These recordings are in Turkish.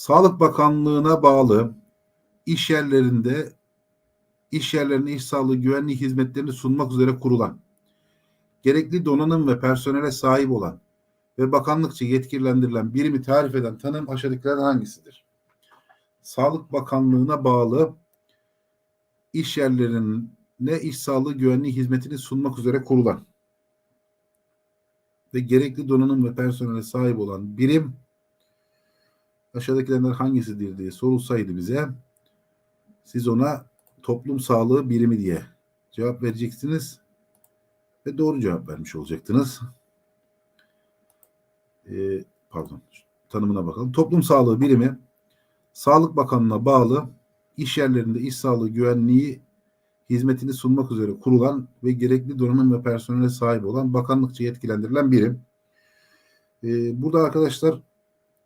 Sağlık Bakanlığı'na bağlı iş yerlerinde iş yerlerine iş sağlığı güvenliği hizmetlerini sunmak üzere kurulan, gerekli donanım ve personele sahip olan ve bakanlıkça yetkilendirilen birimi tarif eden tanım aşağıdakilerden hangisidir? Sağlık Bakanlığı'na bağlı iş yerlerine iş sağlığı güvenliği hizmetini sunmak üzere kurulan ve gerekli donanım ve personele sahip olan birim aşağıdakilerden hangisidir diye sorulsaydı bize siz ona toplum sağlığı birimi diye cevap vereceksiniz ve doğru cevap vermiş olacaktınız. Ee, pardon tanımına bakalım. Toplum sağlığı birimi Sağlık Bakanlığı'na bağlı iş yerlerinde iş sağlığı güvenliği hizmetini sunmak üzere kurulan ve gerekli donanım ve personele sahip olan bakanlıkça yetkilendirilen birim. Ee, burada arkadaşlar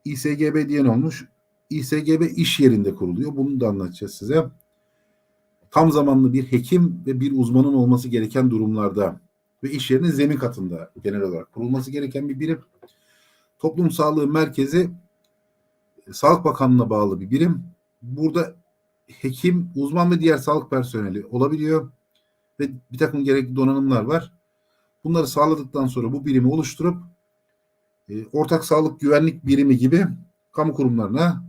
İSGB diyen olmuş. İSGB iş yerinde kuruluyor. Bunu da anlatacağız size. Tam zamanlı bir hekim ve bir uzmanın olması gereken durumlarda ve iş yerinin zemin katında genel olarak kurulması gereken bir birim. Toplum Sağlığı Merkezi e, Sağlık Bakanlığı'na bağlı bir birim. Burada hekim, uzman ve diğer sağlık personeli olabiliyor ve bir takım gerekli donanımlar var. Bunları sağladıktan sonra bu birimi oluşturup e, ortak sağlık güvenlik birimi gibi kamu kurumlarına